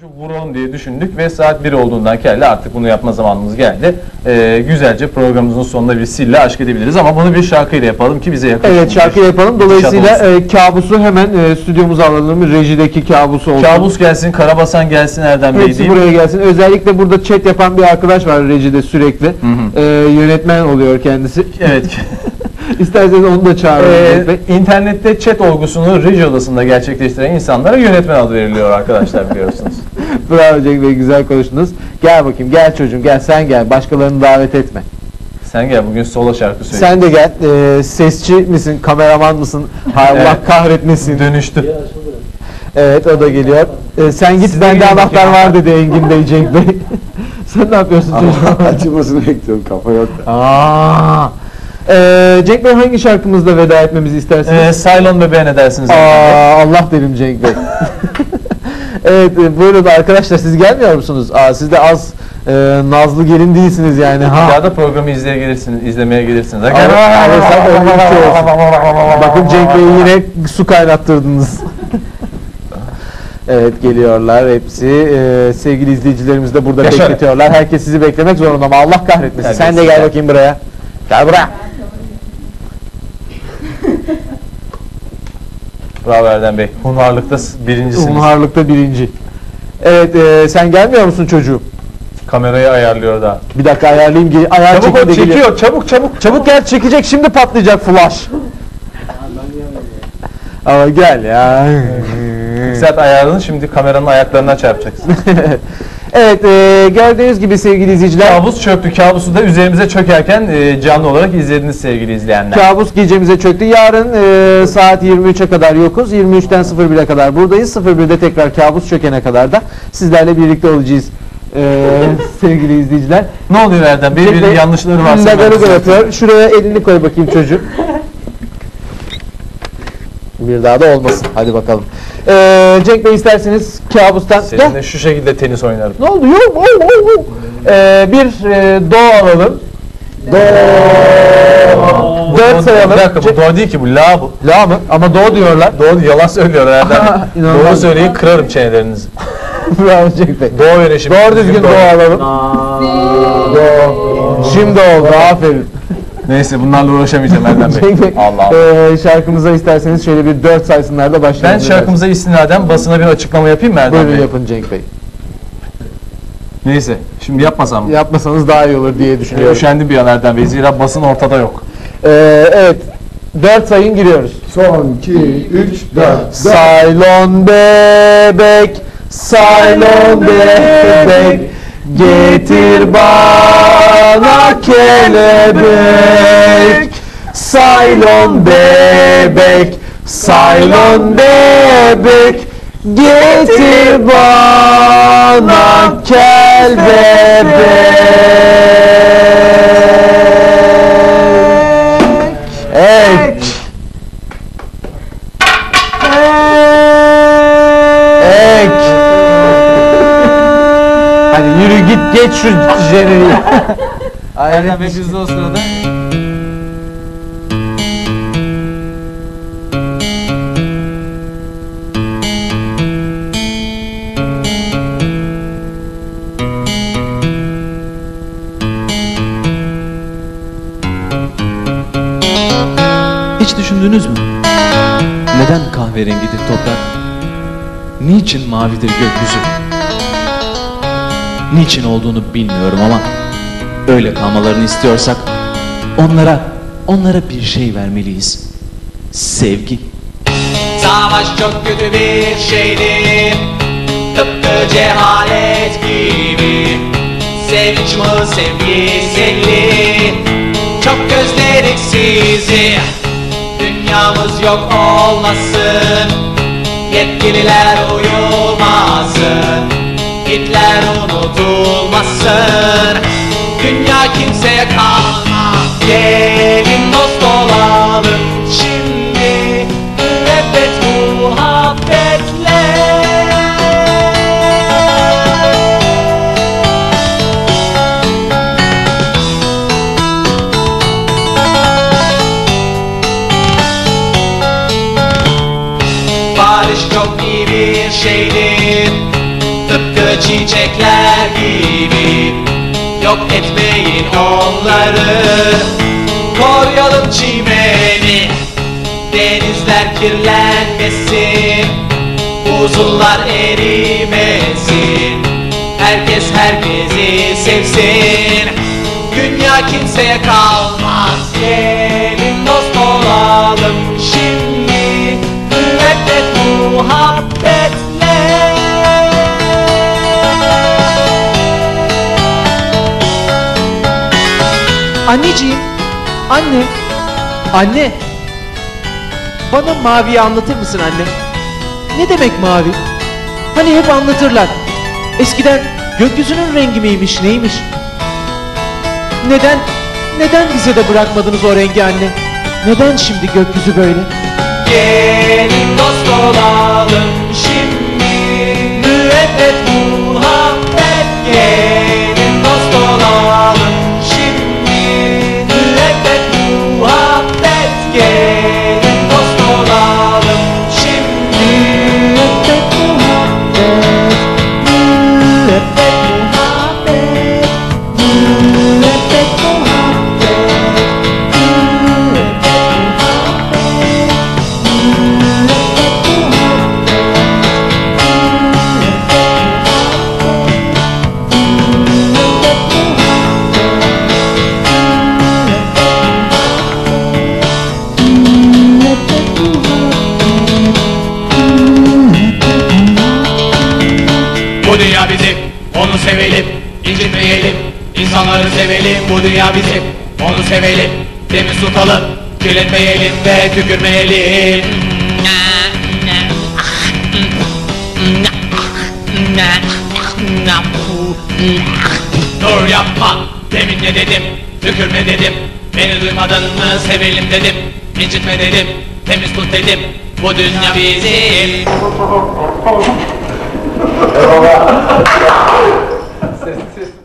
Şu vuralım diye düşündük ve saat 1 olduğundan kelli artık bunu yapma zamanımız geldi. Ee, güzelce programımızın sonunda bir sille aşk edebiliriz ama bunu bir şarkıyla yapalım ki bize yakın. Evet şarkı yapalım. Dolayısıyla e, kabusu hemen e, stüdyomuza alalım. Rejideki kabusu olsun. Kabus gelsin, Karabasan gelsin Erdem Bey Hepsi buraya gelsin. Özellikle burada chat yapan bir arkadaş var rejide sürekli. E, yönetmen oluyor kendisi. Evet. İsterseniz onu da çağırın. Ee, internette chat olgusunu reji odasında gerçekleştiren insanlara yönetmen adı veriliyor arkadaşlar biliyorsunuz. Bravo Cenk Bey güzel konuştunuz. Gel bakayım gel çocuğum gel sen gel. Başkalarını davet etme. Sen gel bugün solo şarkı söyle. Sen de gel. E, sesçi misin? Kameraman mısın? Hay Allah Evet. kahretmesin. Dönüştü. Evet o da geliyor. E, sen git Siz de bende anahtar var dedi Engin Bey Cenk Bey. sen ne yapıyorsun çocuğum? Açılmasını bekliyorum kafa yok da. Aa. Ee, Cenk Bey hangi şarkımızla veda etmemizi istersiniz? Ee, Cylon bebeğe ne dersiniz? Bey? Aa, Allah derim Cenk Bey. evet e, buyurun arkadaşlar siz gelmiyor musunuz? Aa, siz de az e, nazlı gelin değilsiniz yani. Bir Ha. daha da programı izleye gelirsiniz, izlemeye gelirsiniz. Ha, gel. bir. Bakın Cenk Bey'i yine su kaynattırdınız. evet geliyorlar hepsi. Ee, sevgili izleyicilerimiz de burada Yaşa. bekletiyorlar. Herkes sizi beklemek zorunda ama Allah kahretmesin. Sen de gel bakayım buraya. Gel buraya. Bravo Erdem Bey. Hunharlıkta birincisiniz. Unharlıkta birinci. Evet e, sen gelmiyor musun çocuğum? Kamerayı ayarlıyor da. Bir dakika ayarlayayım. Gel, ayar Çabuk ol geliyor. çekiyor. Çabuk çabuk. Çabuk gel çekecek şimdi patlayacak flash. Ama gel ya. Saat ayarını şimdi kameranın ayaklarına çarpacaksın. evet e, gördüğünüz gibi sevgili izleyiciler Kabus çöktü. Kabusu da üzerimize çökerken e, canlı olarak izlediniz sevgili izleyenler. kabus gecemize çöktü. Yarın e, saat 23'e kadar yokuz. 23'ten 01'e kadar buradayız. 01'de tekrar kabus çökene kadar da sizlerle birlikte olacağız. E, sevgili izleyiciler. Ne oluyor Erdem Bey? Bir yanlışları da size- yapıyor. Şuraya elini koy bakayım çocuğum. Bir daha da olmasın. Hadi bakalım. Ee, Cenk Bey isterseniz kabustan... Gel. Seninle şu şekilde tenis oynarım. Ne oldu? Yok. Oh, oh, oh. Ee, bir e, do alalım. Do. Dört Bu- sayalım. Bir dakika bu doğru değil ki bu la bu. La mı? Ama do diyorlar. Doğru yalan söylüyor. İnanılmaz. Doğru söyleyin kırarım çenelerinizi. Bravo Cenk Bey. Doğru verin şimdi. Doğru düzgün do alalım. Do. Şimdi oldu. Aferin. Neyse bunlarla uğraşamayacağım Erdem Bey. Cenk Bey, Allah Allah. e, şarkımıza isterseniz şöyle bir dört saysınlar da başlayalım. Ben şarkımıza istinaden basına bir açıklama yapayım mı Erdem Buyurun Bey? yapın Cenk Bey. Neyse şimdi yapmasam mı? Yapmasanız daha iyi olur diye düşünüyorum. Üşendim bir an Erdem Bey. Zira basın ortada yok. Ee, evet. Dört sayın giriyoruz. Son 2, 3, 4. Saylon bebek, saylon bebek, getir bana kelebek. Saylon bebek, saylon bebek, getir bana kelebek. Ek. Ek. Hadi yürü git geç şu jeneriği. Bey biz de o sırada Hiç düşündünüz mü? Neden kahverengidir toprak? Niçin mavidir gökyüzü? Niçin olduğunu bilmiyorum ama öyle kalmalarını istiyorsak onlara onlara bir şey vermeliyiz. Sevgi. Savaş çok kötü bir şeydir. Tıpkı cehalet gibi. Sevinç mi sevgiseli Çok özledik sizi. Dünyamız yok olmasın. Yetkililer uyulmasın Hitler unutulmasın. Dünya kimseye kalmaz. Gelin dost olalım. Şimdi müebbet muhabbetle. Barış çok iyi bir şeydir çiçekler gibi. Yok etmeyin onları. Koruyalım çimeni. Denizler kirlenmesin. Buzullar erimesin. Herkes herkesi sevsin. Dünya kimseye kalmaz. Gelin dost olalım şimdi. Müebbet muhabbetle Anneciğim, anne, anne. Bana maviyi anlatır mısın anne? Ne demek mavi? Hani hep anlatırlar. Eskiden gökyüzünün rengi miymiş, neymiş? Neden, neden bize de bırakmadınız o rengi anne? Neden şimdi gökyüzü böyle? Gelin dost olalım şimdi onu sevelim, incitmeyelim. İnsanları sevelim, bu dünya bizim, onu sevelim. Temiz tutalım, kirletmeyelim ve tükürmeyelim. Dur yapma, demin ne dedim, tükürme dedim. Beni duymadın mı sevelim dedim, incitme dedim, temiz tut dedim. Bu dünya bizim. Se, se, se, se, se, se, se, se, se,